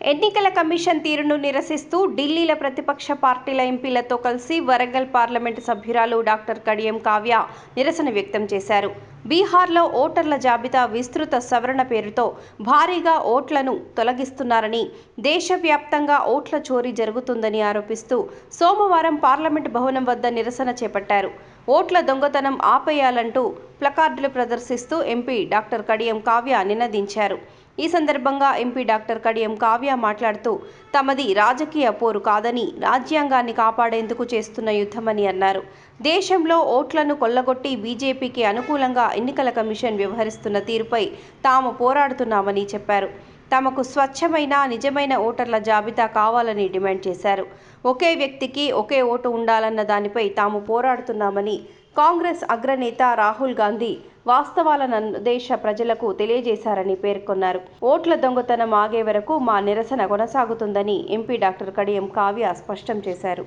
ఎన్నికల కమిషన్ తీరును నిరసిస్తూ ఢిల్లీల ప్రతిపక్ష పార్టీల ఎంపీలతో కలిసి వరంగల్ పార్లమెంటు సభ్యురాలు డాక్టర్ కడియం కావ్య నిరసన వ్యక్తం చేశారు. బీహార్లో ఓటర్ల జాబితా విస్తృత సవరణ పేరుతో భారీగా ఓట్లను తొలగిస్తున్నారని దేశవ్యాప్తంగా ఓట్ల చోరీ జరుగుతుందని ఆరోపిస్తూ సోమవారం పార్లమెంటు భవనం వద్ద నిరసన చేపట్టారు. ఓట్ల దొంగతనం ఆపేయాలంటూ ప్లకార్డులు ప్రదర్శిస్తూ ఎంపీ డాక్టర్ కడియం కావ్య నినదించారు. ఈ సందర్భంగా ఎంపీ డాక్టర్ కడియం కావ్య మాట్లాడుతూ తమది రాజకీయ పోరు కాదని రాజ్యాంగాన్ని కాపాడేందుకు చేస్తున్న యుద్ధమని అన్నారు. దేశంలో ఓట్లను కొల్లగొట్టి బీజేపీకి అనుకూలంగా ఎన్నికల కమిషన్ వ్యవహరిస్తున్న తీరుపై తాము పోరాడుతున్నామని చెప్పారు. తమకు స్వచ్ఛమైన నిజమైన ఓటర్ల జాబితా కావాలని డిమాండ్ చేశారు. ఒకే వ్యక్తికి ఒకే ఓటు ఉండాలన్న దానిపై తాము పోరాడుతున్నామని కాంగ్రెస్ అగ్రనేత రాహుల్ గాంధీ వాస్తవాలను దేశ ప్రజలకు తెలియజేశారని పేర్కొన్నారు. ఓట్ల దొంగతనం ఆగే వరకు మా నిరసన కొనసాగుతుందని ఎంపీ డాక్టర్ కడియం కావ్య స్పష్టం చేశారు.